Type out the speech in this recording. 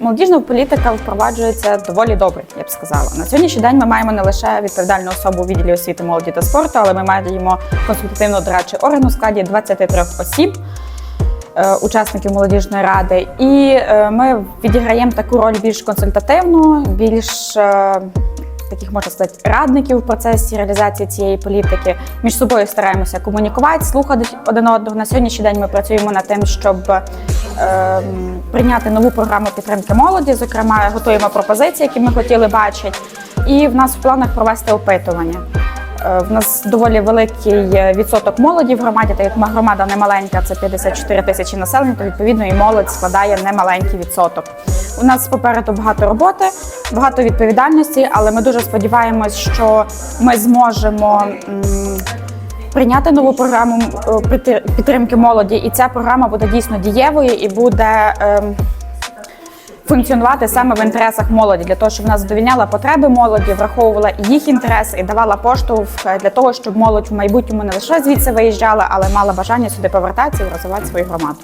Молодіжна політика впроваджується доволі добре, я б сказала. На сьогоднішній день ми маємо не лише відповідальну особу у відділі освіти, молоді та спорту, але ми маємо консультативно-дорадчий орган у складі 23 осіб. е, Учасників молодіжної ради, і е, ми відіграємо таку роль більш консультативну, більш е, таких можна сказати радників в процесі реалізації цієї політики. Між собою стараємося комунікувати, слухати один одного. На сьогоднішній день ми працюємо над тим, щоб прийняти нову програму підтримки молоді. Зокрема, готуємо пропозиції, які ми хотіли бачити. І в нас в планах провести опитування. Е, В нас доволі великий відсоток молоді в громаді, так як громада не маленька, це 54 тисячі населення, то відповідно і молодь складає немаленький відсоток. У нас попереду багато роботи, багато відповідальності, але ми дуже сподіваємось, що ми зможемо. Прийняти нову програму е, підтримки молоді, і ця програма буде дійсно дієвою і буде ем, функціонувати саме в інтересах молоді, для того, щоб вона задовільняла потреби молоді, враховувала їх інтереси і давала поштовх е, для того, щоб молодь в майбутньому не лише звідси виїжджала, але мала бажання сюди повертатися і розвивати свою громаду.